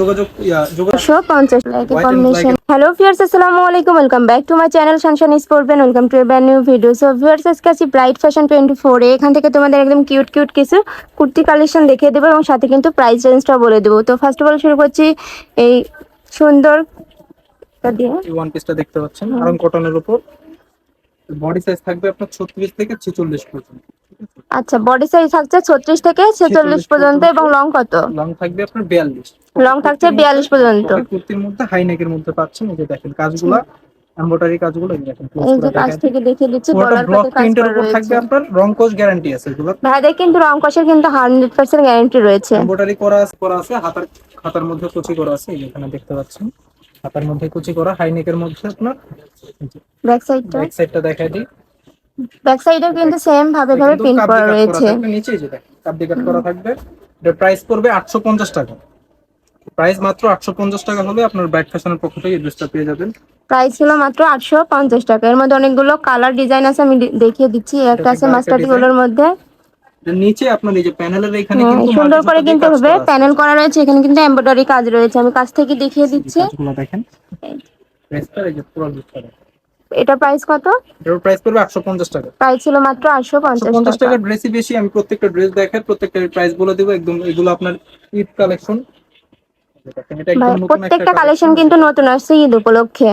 যোগাযোগ যোগাযোগ like black hello viewers আসসালামু আলাইকুম। Welcome back to my channel সানশান স্পোর্টবেন welcome to brand new video so viewers আজকে আছি ব্রাইট ফ্যাশন টোয়েন্টি ফোরে এখান থেকে তোমাদের একদম কিউট কিউট কিছু কুর্তি কালেকশন দেখিয়ে দেবো এবং সাথে কিন্তু প্রাইস রেঞ্জটাও বলে দেবো। তো ফার্স্ট অফ অল শুরু করছি এই সুন্দর দিয়ে। ওয়ান পিসটা দেখতে পাচ্ছেন আরং কটনের উপর। বডি সাইজ থাকবে আপনার 36 থেকে 46 পর্যন্ত। আচ্ছা বডি সাইজ থাকছে ছত্রিশ থেকে ছেচল্লিশ পর্যন্ত এবং লং কত? লং থাকবে আপনার 42 লং থাকছে বিয়াল্লিশ পর্যন্ত। কুর্তির মধ্যে হাই নেকের মধ্যে পাচ্ছেন এই যে দেখেন কাজগুলা এমব্রয়ডারি কাজগুলো এই দেখেন এই যে কাজ থেকে দেখিয়ে দিচ্ছি ব্লক কাজ প্রিন্টের উপর থাকবে আপনার রং কোচ গ্যারান্টি আছে এগুলো ভাইদের কিন্তু রং কষের কিন্তু হান্ড্রেড পার্সেন্ট গ্যারান্টি রয়েছে। এমব্রয়ডারি করা আছে করা আছে হাতার হাতার মধ্যে কুচি করা আছে এই এখানে দেখতে পাচ্ছেন। হাতার মধ্যে কুচি করা হাই নেকের মধ্যে আপনার ব্যাক সাইডটা ব্যাক সাইডটা দেখাই দিই। ব্যাক সাইডেও কিন্তু সেম ভাবে ভাবে প্রিন্ট করা রয়েছে। যে দেখেন কাট করা থাকবে। এটার প্রাইস পড়বে 850 টাকা। প্রাইস মাত্র 850 টাকা হলে আপনার ব্রাইট ফ্যাশনের পক্ষ থেকে এই ড্রেসটা পেয়ে যাবেন। প্রাইস ছিল মাত্র আটশো পঞ্চাশ টাকা। এর মধ্যে অনেকগুলো কালার ডিজাইন আছে আমি দেখিয়ে দিচ্ছি। একটা আছে মাস্টার্ডগুলোর মধ্যে। নিচে আপনার এই যে প্যানেলের এখানে হ্যাঁ, কিন্তু সুন্দর করে কিন্তু হবে। প্যানেল করা রয়েছে এখানে কিন্তু এমব্রয়ডারি কাজ রয়েছে। আমি কাছ থেকে দেখিয়ে দিচ্ছি। দেখেন। ড্রেসটা এই যে পুরো ড্রেসটা এটা প্রাইস কত? এটার প্রাইস পড়বে 850 টাকা। প্রাইস ছিল মাত্র 850 টাকা। ড্রেসই বেশি আমি প্রত্যেকটা ড্রেস দেখাই প্রত্যেকটা প্রাইস বলে দেবো একদম এগুলো আপনার ঈদ কালেকশন প্রত্যেকটা কালেকশন কিন্তু নতুন আসছে ঈদ উপলক্ষে।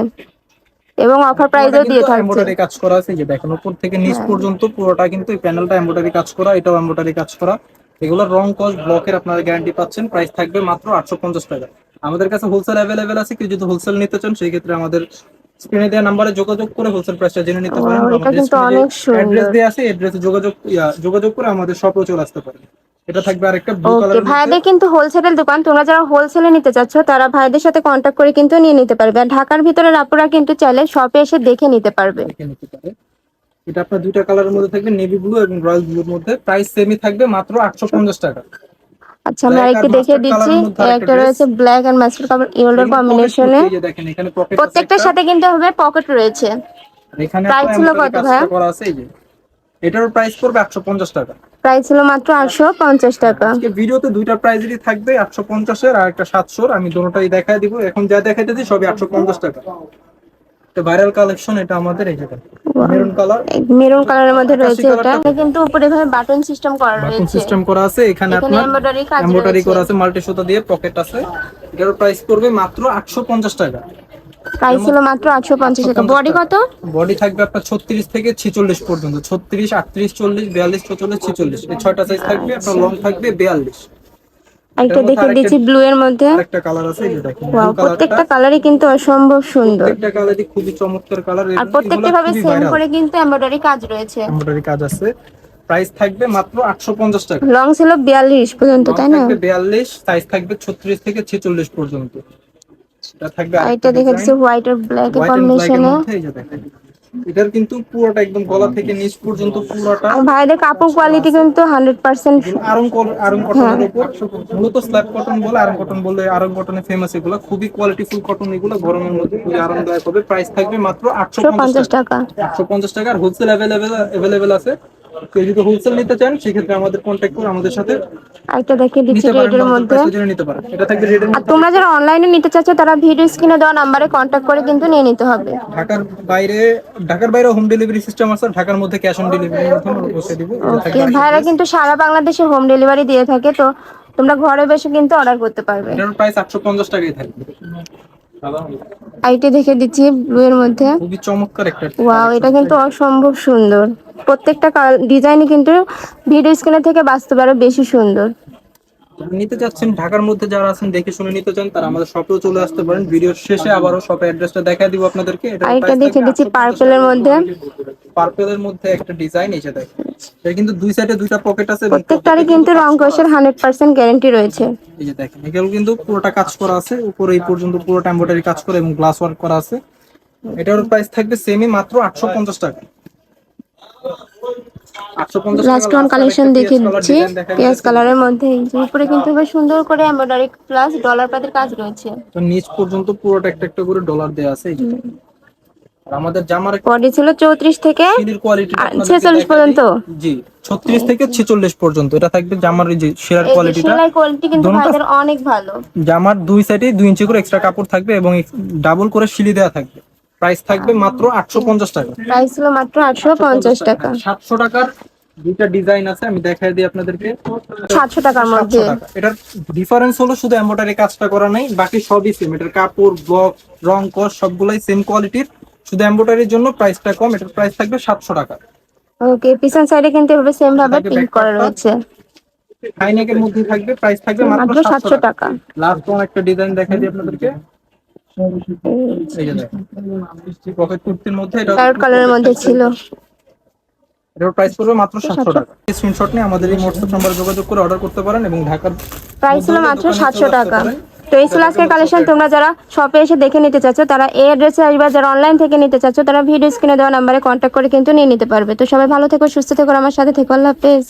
এবং অফার প্রাইসও দিয়ে থাকছে। এমব্রয়ডারি কাজ করা আছে যে দেখেন উপর থেকে নিচ পর্যন্ত পুরোটা কিন্তু এই প্যানেলটা এমব্রয়ডারি কাজ করা এটাও এমব্রয়ডারি কাজ করা। এগুলোর রং কস্ট ব্লকের আপনারা গ্যারান্টি পাচ্ছেন প্রাইস থাকবে মাত্র 850 টাকা। আমাদের কাছে হোলসেল অ্যাভেলেবেল আছে কেউ যদি হোলসেল নিতে চান সেই ক্ষেত্রে আমাদের স্ক্রিনে দেওয়া নাম্বারে যোগাযোগ করে হোলসেল প্রাইসটা জেনে নিতে পারেন। এটা কিন্তু অনেক সুন্দর। অ্যাড্রেস দেওয়া আছে অ্যাড্রেসে যোগাযোগ যোগাযোগ করে আমাদের শপে চলে আসতে পারেন। এটা থাকবে আরেকটা ব্লু ওকে ভাইদের কিন্তু হোলসেলের দোকান তোমরা যারা হোলসেলে নিতে চাচ্ছ তারা ভাইদের সাথে কন্ট্যাক্ট করে কিন্তু নিয়ে নিতে পারবে। আর ঢাকার ভিতরে আপুরা কিন্তু চাইলে শপে এসে দেখে নিতে পারবে। এটা আপনার দুইটা কালারের মধ্যে থাকবে নেভি ব্লু এবং রয়্যাল ব্লুর মধ্যে। প্রাইস সেমই থাকবে মাত্র 850 টাকা। আচ্ছা আমি Black আরেকটি দেখিয়ে দিচ্ছি। একটা রয়েছে ব্ল্যাক এন্ড মাস্টার কালার ইয়েলোর কম্বিনেশনে প্রত্যেকটার সাথে কিন্তু হবে পকেট রয়েছে। এখানে একটা ছিল কত যে। এটার প্রাইস পড়বে 850 টাকা। প্রাইস ছিল মাত্র আটশো পঞ্চাশ টাকা। আজকে ভিডিওতে দুইটা প্রাইজেরই থাকবে 850 এর আর একটা 700 এর আমি দুটোটাই দেখায় দিব। এখন যা দেখাইতেছি সবই 850 টাকা। এটা ভাইরাল কালেকশন এটা আমাদের এই যেটা মেরুন কালার মেরুন কালারের মধ্যে রয়েছে এটা। কিন্তু উপরে ভাবে বাটন সিস্টেম করা বাটন সিস্টেম করা আছে এখানে আপনার এমব্রয়ডারি করা আছে মাল্টি সুতা দিয়ে পকেট আছে। এটার প্রাইস পড়বে মাত্র 850 টাকা। প্রাইস ছিল মাত্র আটশো পঞ্চাশ টাকা। বডি কত? বডি থাকবে আপনার 36 থেকে 46 পর্যন্ত। 36 38 40 42 44 46 এই ছয়টা সাইজ থাকবে আপনার লং থাকবে 42 একটা দেখে ব্লু এর মধ্যে। আরেকটা কালার আছে এই দেখেন ওয়াও প্রত্যেকটা কালারই কিন্তু অসম্ভব সুন্দর। প্রত্যেকটা কালারই খুবই চমৎকার কালার আর প্রত্যেকটা ভাবে সেম করে কিন্তু এমব্রয়ডারি কাজ রয়েছে। এমব্রয়ডারি কাজ আছে। প্রাইস থাকবে মাত্র 850 টাকা। লং ছিল বিয়াল্লিশ পর্যন্ত তাই না? থাকবে 42 সাইজ থাকবে 36 থেকে 46 পর্যন্ত। এটা থাকবে এটা দেখে দিচ্ছি হোয়াইট আর ব্ল্যাক কম্বিনেশনে এটার কিন্তু পুরোটা একদম গলা থেকে নিচ পর্যন্ত পুরোটা আর ভাইদের কাপড় কোয়ালিটি কিন্তু হান্ড্রেড পার্সেন্ট আরং কল- আরং কটনের হ্যাঁ। উপর মূলত স্ল্যাব কটন বলে আরং কটন বলে আরং কটনে ফেমাস এগুলো। খুবই কোয়ালিটিফুল কটন এগুলো গরমের মধ্যে খুবই আরামদায়ক হবে। প্রাইস থাকবে মাত্র আটশো পঞ্চাশ টাকা। একশো পঞ্চাশ টাকা। আর হোলসেল অ্যাভেলেবেল অ্যাভেলেবেল আছে। কেউ যদি হোলসেল নিতে চান সেক্ষেত্রে আমাদের কন্ট্যাক্ট করে আমাদের সাথে আরেকটা দেখে দিচ্ছি রেডের মধ্যে। নিতে পারেন। এটা থাকবে রেডের আর তোমরা যারা অনলাইনে নিতে চাচ্ছ তারা ভিডিও স্ক্রিনে দেওয়া নাম্বারে কন্ট্যাক্ট করে কিন্তু নিয়ে নিতে হবে। ঢাকার বাইরে ঢাকার বাইরে হোম ডেলিভারি সিস্টেম আছে ঢাকার মধ্যে ক্যাশ অন ডেলিভারির মাধ্যমে আমরা পৌঁছে দিব। ভাইরা কিন্তু সারা বাংলাদেশে হোম ডেলিভারি দিয়ে থাকে তো তোমরা ঘরে বসে কিন্তু অর্ডার করতে পারবে। এটার প্রাইস আটশো পঞ্চাশ টাকাই থাকবে। আইটি দেখে দিচ্ছি ব্লু এর মধ্যে। খুবই চমৎকার একটা ওয়াও এটা কিন্তু অসম্ভব সুন্দর। প্রত্যেকটা ডিজাইনই কিন্তু ভিডিও স্ক্রিনে থেকে বাস্তবে আরও বেশি সুন্দর। নিতে চাচ্ছেন ঢাকার মধ্যে যারা আছেন দেখে শুনে নিতে চান তারা আমাদের শপেও চলে আসতে পারেন। ভিডিওর শেষে আবারও শপের অ্যাড্রেসটা দেখায় দিব আপনাদেরকে। এটা দেখে দিচ্ছি পার্পেলের মধ্যে। পার্পেলের মধ্যে একটা ডিজাইন এসে দেখেন। এটা কিন্তু দুই সাইডে দুইটা পকেট আছে প্রত্যেকটারই কিন্তু রং কোষের হান্ড্রেড পার্সেন্ট গ্যারেন্টি রয়েছে। এই যে দেখেন এগুলো কিন্তু পুরোটা কাজ করা আছে। উপরে এই পর্যন্ত পুরোটা এমব্রয়ডারি কাজ করা এবং গ্লাস ওয়ার্ক করা আছে। এটার প্রাইস থাকবে সেমই মাত্র আটশো পঞ্চাশ টাকা। আটশো পঞ্চাশ লাস্ট ওয়ান কালেকশন দেখে দিচ্ছি। পেঁয়াজ কালারের মধ্যে উপরে কিন্তু বেশ সুন্দর করে এমব্রয়ডারি প্লাস ডলার পাতের কাজ রয়েছে। তো নিচ পর্যন্ত পুরোটা একটা একটা করে ডলার আছে এই যে। আমাদের জামার বডি ছিল চৌত্রিশ থেকে শিলির 46 পর্যন্ত? জি 36 থেকে 46 পর্যন্ত। এটা থাকবে জামার এই যে শেয়ার কোয়ালিটিটা সেলাই কোয়ালিটি কিন্তু ভাইদের অনেক ভালো। জামার দুই সাইডে দুই ইঞ্চি করে এক্সট্রা কাপড় থাকবে এবং ডাবল করে শিলি দেওয়া থাকবে। প্রাইস থাকবে মাত্র আটশো পঞ্চাশ টাকা। প্রাইস ছিল মাত্র আটশো পঞ্চাশ টাকা। সাতশো টাকার দুইটা ডিজাইন আছে আমি দেখাই দিই আপনাদেরকে। সাতশো টাকার মধ্যে। এটার ডিফারেন্স হলো শুধু এম্বোটারি কাজটা করা নাই বাকি সবই সেম এটার কাপড় ব্লক রং কস সবগুলাই সেম কোয়ালিটির শুধু এম্বোটারির জন্য প্রাইসটা কম এটার প্রাইস থাকবে সাতশো টাকা। ওকে পিছন সাইডে কিন্তু এভাবে সেম ভাবে এটাকে করা রয়েছে। হাইনেকের মধ্যে থাকবে প্রাইস থাকবে মাত্র মাত্র সাতশো সাতশো টাকা। টাকা লাস্ট ওয়ান একটা ডিজাইন দেখাই দিই আপনাদেরকে। এই যে দেখেন পকেট কুর্তির মধ্যে এটা প্যারট কালারের মধ্যে ছিল। এটার প্রাইস পড়বে মাত্র সাতশো টাকা। স্ক্রিনশট নিয়ে আমাদের এই হোয়াটসঅ্যাপ নাম্বারে যোগাযোগ করে অর্ডার করতে পারেন এবং ঢাকার প্রাইস ছিল মাত্র দোকানে সাতশো চলে আসতে টাকা। তো এই ছিল আজকের কালেকশন তোমরা যারা শপে এসে দেখে নিতে চাচ্ছ তারা এই অ্যাড্রেসে আসবে। যারা অনলাইন থেকে নিতে চাচ্ছ তারা ভিডিও স্ক্রিনে দেওয়া নাম্বারে কন্ট্যাক্ট করে কিন্তু নিয়ে নিতে পারবে। তো সবাই ভালো থেকো সুস্থ থেকো আমার সাথে থেকো। আল্লাহ হাফেজ।